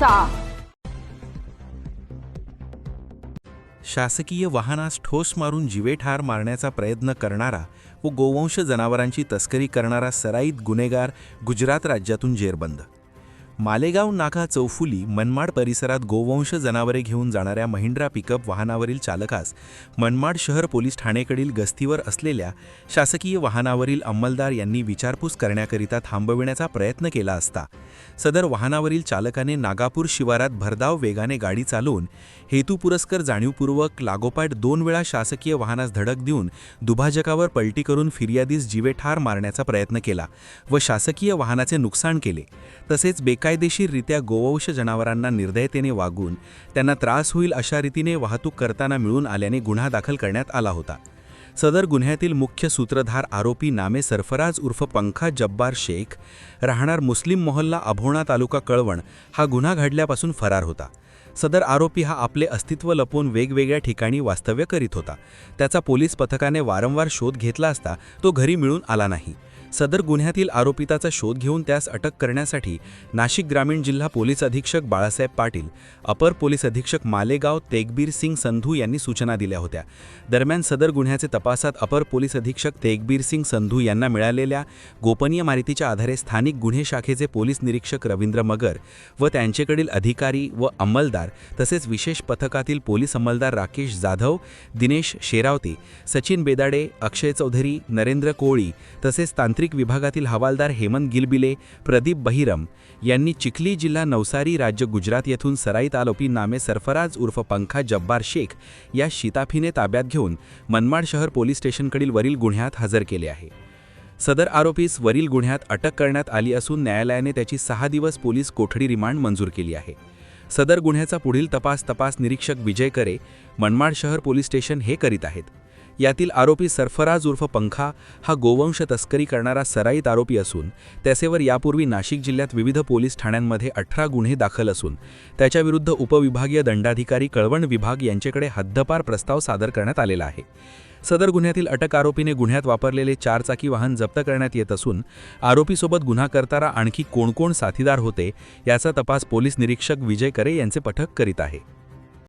करायचा शासकीय वाहनास ठोस मारून जिवेठार मारण्याचा प्रयत्न करणारा व गोवंश जनावरांची तस्करी करणारा सराईत गुन्हेगार गुजरात राज्यातून जेरबंद. मालेगाव नाका चौफुली मनमाड परिसरात गोवंश जनावरे घेऊन जाणाऱ्या महिंद्रा पिकअप वाहनावरील चालकास मनमाड शहर पोलीस ठाणेकडील गस्तीवर असलेल्या शासकीय वाहनावरील अंमलदार यांनी विचारपूस करण्याकरिता थांबविण्याचा प्रयत्न केला असता सदर वाहनावरील चालकाने नागापूर शिवारात भरधाव वेगाने गाडी चालवून हेतुपुरस्कर जाणीवपूर्वक लागोपाठ दोन वेळा शासकीय वाहनास धडक देऊन दुभाजकावर पलटी करून फिर्यादीस जीवेठार मारण्याचा प्रयत्न केला व शासकीय वाहनाचे नुकसान केले. तसेच बेकायदेशीररित्या गोवंश जनावरांना निर्दयतेने वागून त्यांना त्रास होईल अशा रीतीने वाहतूक करताना मिळून आल्याने गुन्हा दाखल करण्यात आला होता. सदर गुन्ह्यातील मुख्य सूत्रधार आरोपी नामे सरफराज उर्फ पंखा जब्बार शेख राहणार मुस्लिम मोहल्ला अभोणा तालुका कळवण हा गुन्हा घडल्यापासून फरार होता. सदर आरोपी हा आपले अस्तित्व लपवून वेगवेगळ्या ठिकाणी वास्तव्य करीत होता. त्याचा पोलीस पथकाने वारंवार शोध घेतला असता तो घरी मिळून आला नाही. सदर गुन्ह्यातील आरोपिताचा शोध घेऊन त्यास अटक करण्यासाठी नाशिक ग्रामीण जिल्हा पोलीस अधीक्षक बाळासाहेब पाटील अपर पोलीस अधीक्षक मालेगाव तेगबीर सिंग संधू यांनी सूचना दिल्या होत्या. दरम्यान सदर गुन्ह्याचे तपासात अपर पोलीस अधीक्षक तेगबीर सिंग संधू यांना मिळालेल्या गोपनीय माहितीच्या आधारे स्थानिक गुन्हे शाखेचे पोलीस निरीक्षक रवींद्र मगर व त्यांचेकडील अधिकारी व अंमलदार तसेच विशेष पथकातील पोलीस अंमलदार राकेश जाधव दिनेश शेरावते सचिन बेदाडे अक्षय चौधरी नरेंद्र कोळी तसेच तांत्रिक विभागातील हवालदार हेमंत गिलबिले प्रदीप बहिरम यांनी चिखली जिल्हा नवसारी राज्य गुजरात येथून सराईत आरोपी नामे सरफराज उर्फ पंखा जब्बार शेख या शिताफीने ताब्यात घेऊन मनमाड शहर पोलीस स्टेशनकडील वरील गुन्ह्यात हजर केले आहे. सदर आरोपीस वरील गुन्ह्यात अटक करण्यात आली असून न्यायालयाने त्याची सहा दिवस पोलीस कोठडी रिमांड मंजूर केली आहे. सदर गुन्ह्याचा पुढील तपास तपास निरीक्षक विजय करे मनमाड शहर पोलीस स्टेशन हे करीत आहेत. यातील आरोपी सरफराज उर्फ पंखा हा गोवंश तस्करी करणारा सराईत आरोपी असून त्यासेवर यापूर्वी नाशिक जिल्ह्यात विविध पोलीस ठाण्यांमध्ये अठरा गुन्हे दाखल असून त्याच्याविरुद्ध उपविभागीय दंडाधिकारी कळवण विभाग यांच्याकडे हद्दपार प्रस्ताव सादर करण्यात आलेला आहे. सदर गुन्ह्यातील अटक आरोपीने गुन्ह्यात वापरलेले चारचाकी वाहन जप्त करण्यात येत असून आरोपीसोबत गुन्हा करताना आणखी कोण कोण साथीदार होते याचा तपास पोलीस निरीक्षक विजय करे यांचे पथक करीत आहे.